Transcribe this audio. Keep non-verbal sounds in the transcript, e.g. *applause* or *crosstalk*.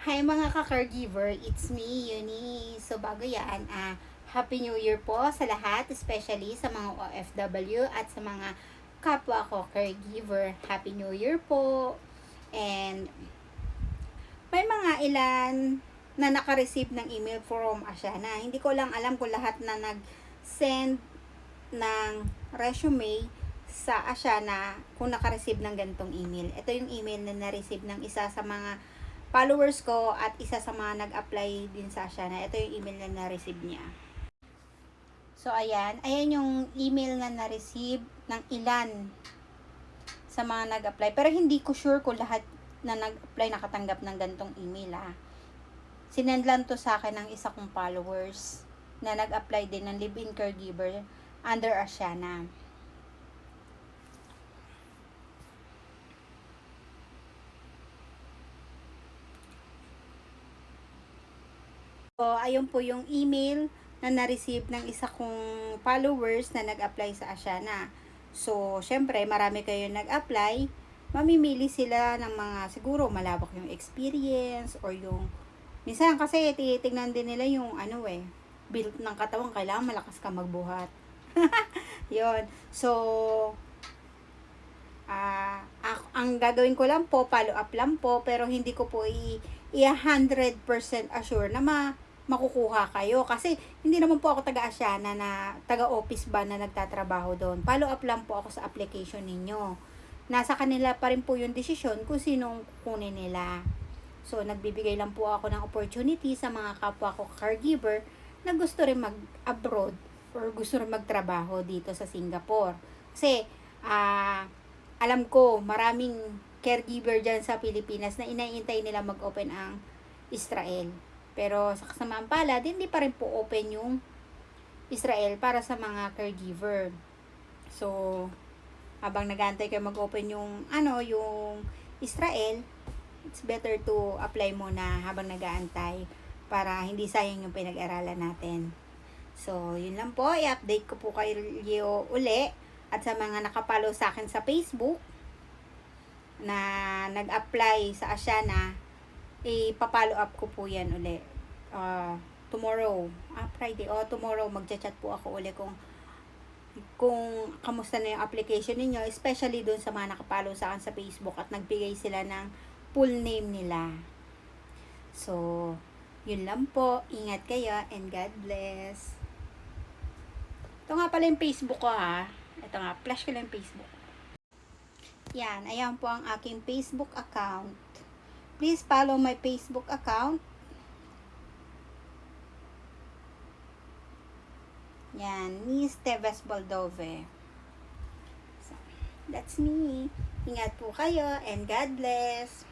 Hi mga ka-caregiver, it's me, Yuni. So bago yan, ah, Happy New Year po sa lahat, especially sa mga OFW at sa mga kapwa ko caregiver. Happy New Year po. And may mga ilan na naka-receive ng email from Ashana. Hindi ko lang alam kung lahat na nag-send ng resume sa Ashana kung naka-receive ng ganitong email. Ito yung email na na-receive ng isa sa mga followers ko at isa sa mga nag-apply din sa Ashana. Ito yung email na na-receive niya. So, ayan. Ayan yung email na na-receive ng ilan sa mga nag-apply. Pero hindi ko sure kung lahat na nag-apply nakatanggap ng ganitong email ah. Sinend lang to sa akin ng isa kong followers na nag-apply din ng live-in caregiver under Asiana. So, ayun po yung email na na-receive ng isa kong followers na nag-apply sa Asiana. So, syempre, marami kayo nag-apply. Mamimili sila ng mga, siguro, malawak yung experience or yung, minsan kasi tinitingnan din nila yung, ano eh, build ng katawan, kailangan malakas ka magbuhat. *laughs* yon So, ah ak- ang gagawin ko lang po, follow up lang po, pero hindi ko po i, i 100% assure na ma, makukuha kayo. Kasi, hindi naman po ako taga-asyana na, taga-office ba na nagtatrabaho doon. Follow up lang po ako sa application ninyo. Nasa kanila pa rin po yung desisyon kung sinong kukunin nila. So, nagbibigay lang po ako ng opportunity sa mga kapwa ko caregiver na gusto rin mag-abroad or gusto rin magtrabaho dito sa Singapore. Kasi, ah, alam ko, maraming caregiver dyan sa Pilipinas na inaintay nila mag-open ang Israel. Pero sa kasamaan palad, hindi pa rin po open yung Israel para sa mga caregiver. So, habang nag-aantay kayo mag-open yung, ano, yung Israel, it's better to apply muna habang nag-aantay para hindi sayang yung pinag-aralan natin. So, yun lang po. I-update ko po kayo uli. At sa mga nakapalo sa akin sa Facebook na nag-apply sa Asiana, ipapalo up ko po yan uli. Uh, tomorrow, ah, Friday, oh, tomorrow, magchat-chat po ako uli kung kung kamusta na yung application ninyo, especially doon sa mga nakapalo sa akin sa Facebook at nagbigay sila ng full name nila. So, yun lang po. Ingat kayo and God bless. Ito nga pala yung Facebook ko ha. Ito nga, flash ko lang yung Facebook. Yan, ayan po ang aking Facebook account. Please follow my Facebook account. Yan, Miss Teves Baldove. So, that's me. Ingat po kayo and God bless.